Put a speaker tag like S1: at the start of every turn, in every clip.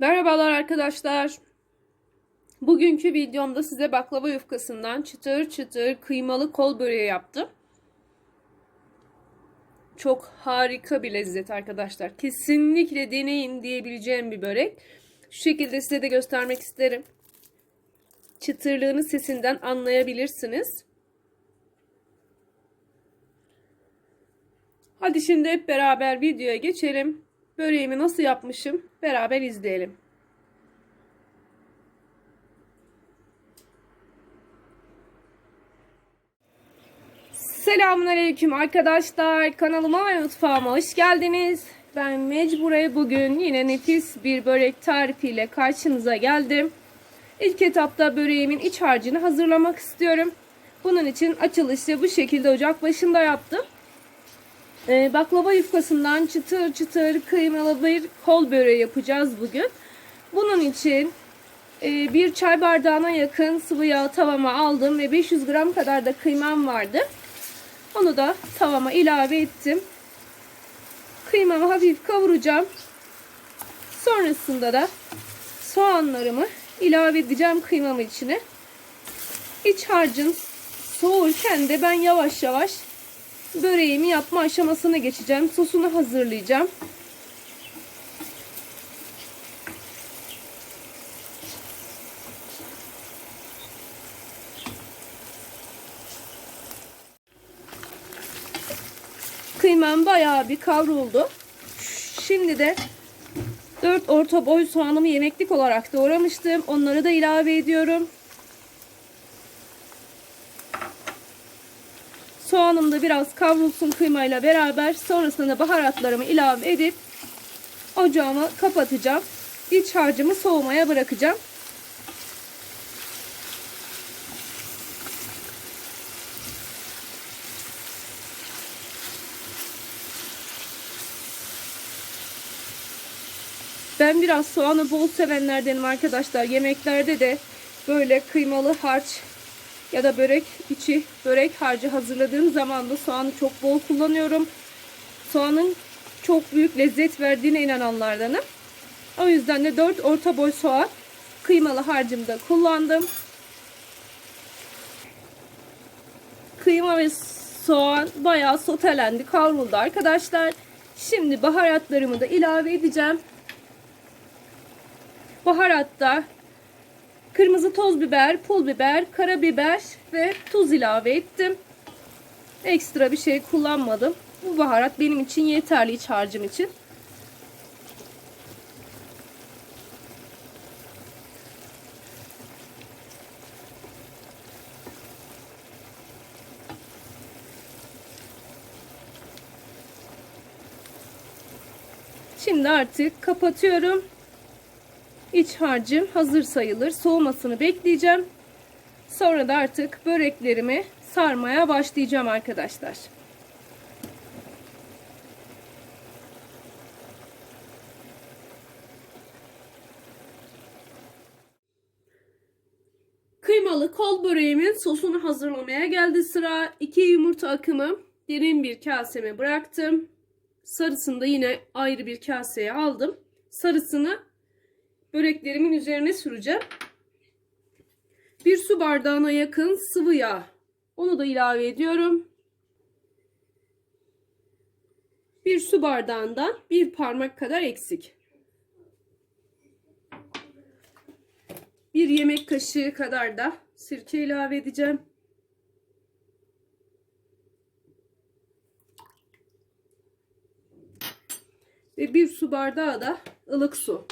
S1: Merhabalar arkadaşlar. Bugünkü videomda size baklava yufkasından çıtır çıtır kıymalı kol böreği yaptım. Çok harika bir lezzet arkadaşlar. Kesinlikle deneyin diyebileceğim bir börek. Şu şekilde size de göstermek isterim. Çıtırlığını sesinden anlayabilirsiniz. Hadi şimdi hep beraber videoya geçelim. Böreğimi nasıl yapmışım beraber izleyelim. Selamünaleyküm arkadaşlar. Kanalıma ve mutfağıma hoş geldiniz. Ben Mecbure bugün yine nefis bir börek tarifiyle karşınıza geldim. İlk etapta böreğimin iç harcını hazırlamak istiyorum. Bunun için açılışı bu şekilde ocak başında yaptım. Ee, baklava yufkasından çıtır çıtır kıymalı bir kol böreği yapacağız bugün. Bunun için e, bir çay bardağına yakın sıvı yağ tavama aldım ve 500 gram kadar da kıymam vardı. Onu da tavama ilave ettim. Kıymamı hafif kavuracağım. Sonrasında da soğanlarımı ilave edeceğim kıymamın içine. İç harcın soğurken de ben yavaş yavaş böreğimi yapma aşamasına geçeceğim. Sosunu hazırlayacağım. Kıymam bayağı bir kavruldu. Şimdi de 4 orta boy soğanımı yemeklik olarak doğramıştım. Onları da ilave ediyorum. Soğanım da biraz kavrulsun kıymayla beraber. Sonrasında baharatlarımı ilave edip ocağımı kapatacağım. İç harcımı soğumaya bırakacağım. Ben biraz soğanı bol sevenlerdenim arkadaşlar. Yemeklerde de böyle kıymalı harç ya da börek içi börek harcı hazırladığım zaman da soğanı çok bol kullanıyorum. Soğanın çok büyük lezzet verdiğine inananlardanım. O yüzden de 4 orta boy soğan kıymalı harcımda kullandım. Kıyma ve soğan bayağı sotelendi, kavruldu arkadaşlar. Şimdi baharatlarımı da ilave edeceğim. Baharatta kırmızı toz biber, pul biber, karabiber ve tuz ilave ettim. Ekstra bir şey kullanmadım. Bu baharat benim için yeterli iç harcım için. Şimdi artık kapatıyorum. İç harcım hazır sayılır. Soğumasını bekleyeceğim. Sonra da artık böreklerimi sarmaya başlayacağım arkadaşlar. Kıymalı kol böreğimin sosunu hazırlamaya geldi sıra. 2 yumurta akımı derin bir kaseme bıraktım. Sarısını da yine ayrı bir kaseye aldım. Sarısını böreklerimin üzerine süreceğim. Bir su bardağına yakın sıvı yağ. Onu da ilave ediyorum. Bir su bardağından bir parmak kadar eksik. Bir yemek kaşığı kadar da sirke ilave edeceğim. Ve bir su bardağı da ılık su.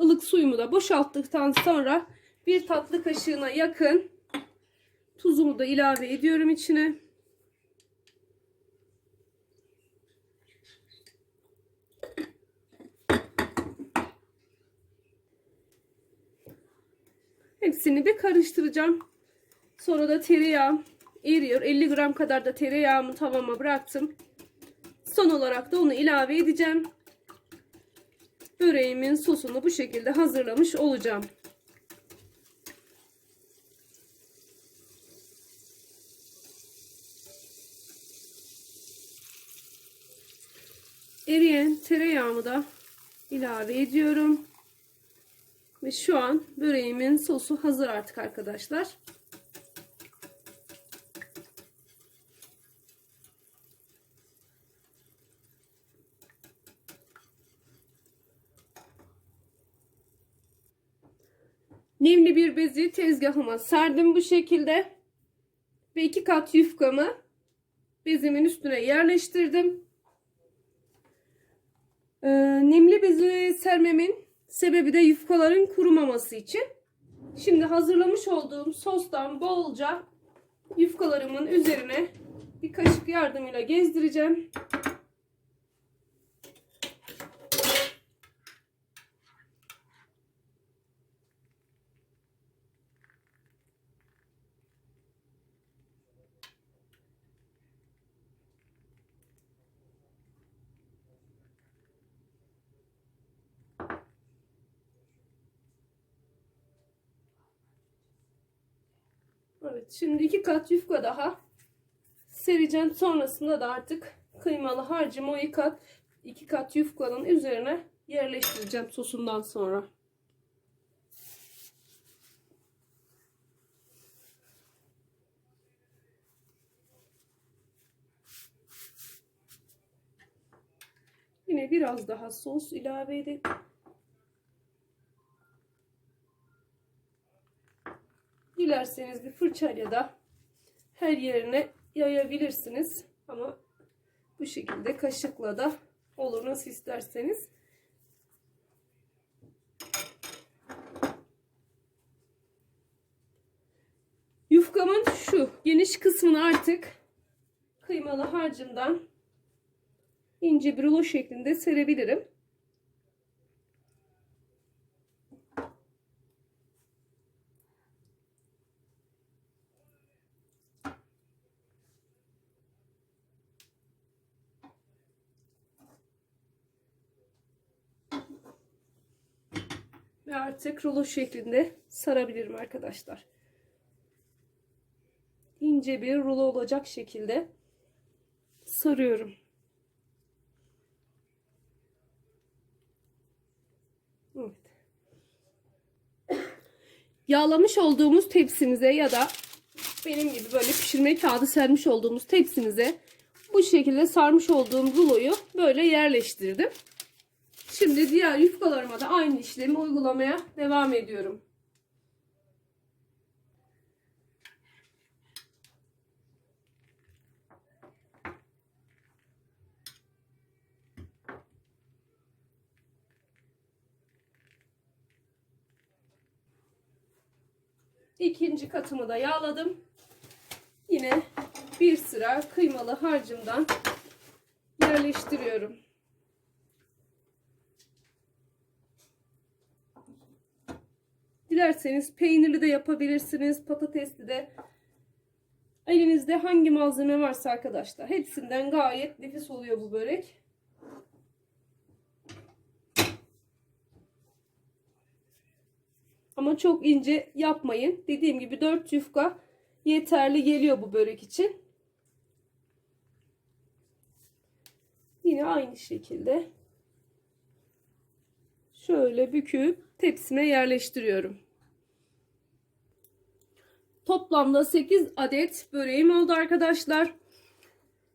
S1: ılık suyumu da boşalttıktan sonra bir tatlı kaşığına yakın tuzumu da ilave ediyorum içine. Hepsini de karıştıracağım. Sonra da tereyağı eriyor. 50 gram kadar da tereyağımı tavama bıraktım. Son olarak da onu ilave edeceğim böreğimin sosunu bu şekilde hazırlamış olacağım. eriyen tereyağımı da ilave ediyorum. Ve şu an böreğimin sosu hazır artık arkadaşlar. Nemli bir bezi tezgahıma serdim bu şekilde. Ve iki kat yufkamı bezimin üstüne yerleştirdim. Ee, nemli bezi sermemin sebebi de yufkaların kurumaması için. Şimdi hazırlamış olduğum sostan bolca yufkalarımın üzerine bir kaşık yardımıyla gezdireceğim. Evet şimdi iki kat yufka daha sereceğim. Sonrasında da artık kıymalı harcımı o iki kat, iki kat yufkanın üzerine yerleştireceğim sosundan sonra. Yine biraz daha sos ilave edip Dilerseniz bir fırçayla da her yerine yayabilirsiniz. Ama bu şekilde kaşıkla da olur nasıl isterseniz. Yufkamın şu geniş kısmını artık kıymalı harcımdan ince bir rulo şeklinde serebilirim. Ve artık rulo şeklinde sarabilirim arkadaşlar. İnce bir rulo olacak şekilde sarıyorum. Evet. Yağlamış olduğumuz tepsimize ya da benim gibi böyle pişirme kağıdı sermiş olduğumuz tepsimize bu şekilde sarmış olduğum ruloyu böyle yerleştirdim. Şimdi diğer yufkalarıma da aynı işlemi uygulamaya devam ediyorum. İkinci katımı da yağladım. Yine bir sıra kıymalı harcımdan yerleştiriyorum. Dilerseniz peynirli de yapabilirsiniz. Patatesli de. Elinizde hangi malzeme varsa arkadaşlar. Hepsinden gayet nefis oluyor bu börek. Ama çok ince yapmayın. Dediğim gibi 4 yufka yeterli geliyor bu börek için. Yine aynı şekilde şöyle büküp tepsime yerleştiriyorum. Toplamda 8 adet böreğim oldu arkadaşlar.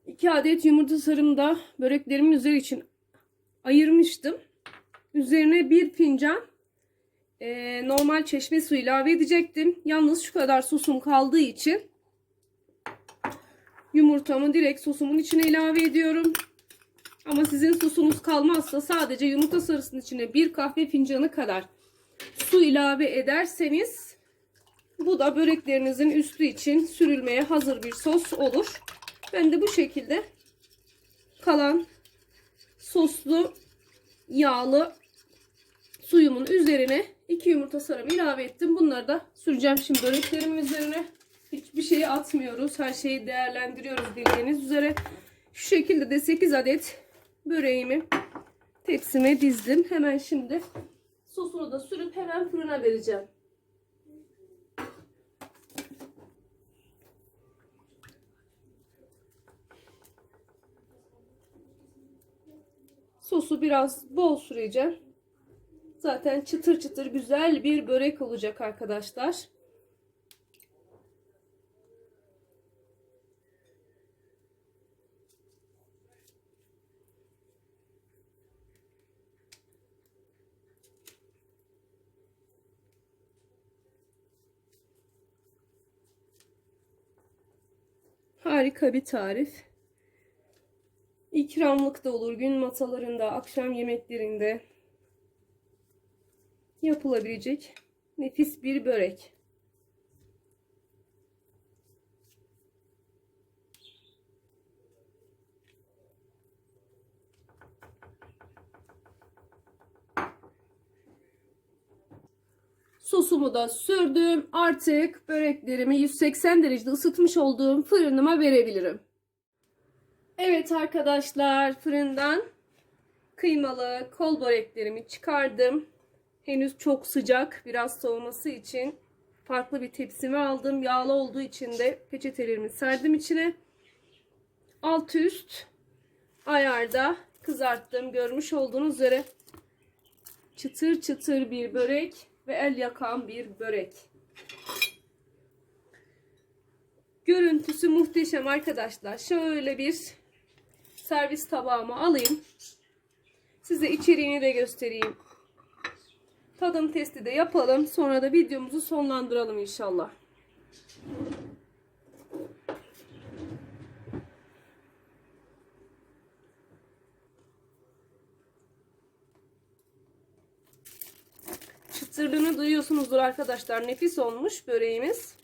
S1: 2 adet yumurta sarımı da böreklerimin üzeri için ayırmıştım. Üzerine bir fincan e, normal çeşme suyu ilave edecektim. Yalnız şu kadar sosum kaldığı için yumurtamı direkt sosumun içine ilave ediyorum. Ama sizin sosunuz kalmazsa sadece yumurta sarısının içine bir kahve fincanı kadar su ilave ederseniz bu da böreklerinizin üstü için sürülmeye hazır bir sos olur. Ben de bu şekilde kalan soslu yağlı suyumun üzerine iki yumurta sarımı ilave ettim. Bunları da süreceğim şimdi böreklerimin üzerine. Hiçbir şeyi atmıyoruz. Her şeyi değerlendiriyoruz bildiğiniz üzere. Şu şekilde de 8 adet böreğimi tepsime dizdim. Hemen şimdi sosunu da sürüp hemen fırına vereceğim. Sosu biraz bol süreceğim. Zaten çıtır çıtır güzel bir börek olacak arkadaşlar. Harika bir tarif. İkramlık da olur. Gün masalarında, akşam yemeklerinde yapılabilecek nefis bir börek. Sosumu da sürdüm. Artık böreklerimi 180 derecede ısıtmış olduğum fırınıma verebilirim. Evet arkadaşlar fırından kıymalı kol böreklerimi çıkardım. Henüz çok sıcak biraz soğuması için farklı bir tepsime aldım. Yağlı olduğu için de peçetelerimi serdim içine. Alt üst ayarda kızarttım. Görmüş olduğunuz üzere çıtır çıtır bir börek ve el yakan bir börek. Görüntüsü muhteşem arkadaşlar. Şöyle bir servis tabağıma alayım. Size içeriğini de göstereyim. Tadım testi de yapalım. Sonra da videomuzu sonlandıralım inşallah. Çıtırlığını duyuyorsunuzdur arkadaşlar. Nefis olmuş böreğimiz.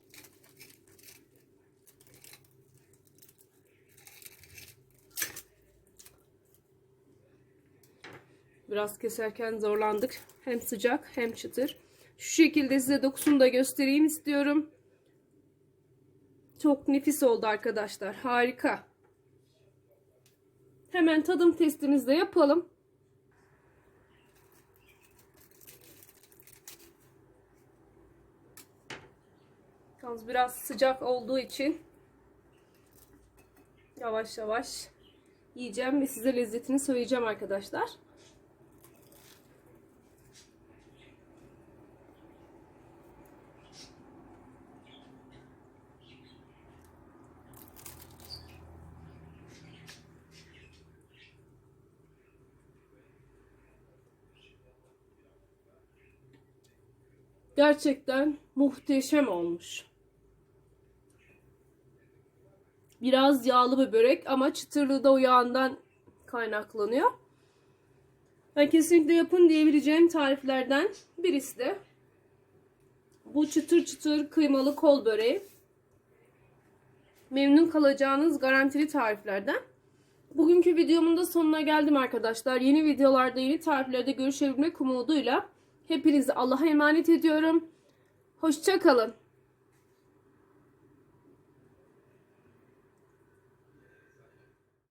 S1: Biraz keserken zorlandık. Hem sıcak hem çıtır. Şu şekilde size dokusunu da göstereyim istiyorum. Çok nefis oldu arkadaşlar. Harika. Hemen tadım testimizi de yapalım. Yalnız biraz sıcak olduğu için yavaş yavaş yiyeceğim ve size lezzetini söyleyeceğim arkadaşlar. Gerçekten muhteşem olmuş. Biraz yağlı bir börek ama çıtırlığı da o yağından kaynaklanıyor. Ben kesinlikle yapın diyebileceğim tariflerden birisi de bu çıtır çıtır kıymalı kol böreği. Memnun kalacağınız garantili tariflerden. Bugünkü videomun da sonuna geldim arkadaşlar. Yeni videolarda yeni tariflerde görüşebilmek umuduyla hepinizi Allah'a emanet ediyorum. Hoşçakalın.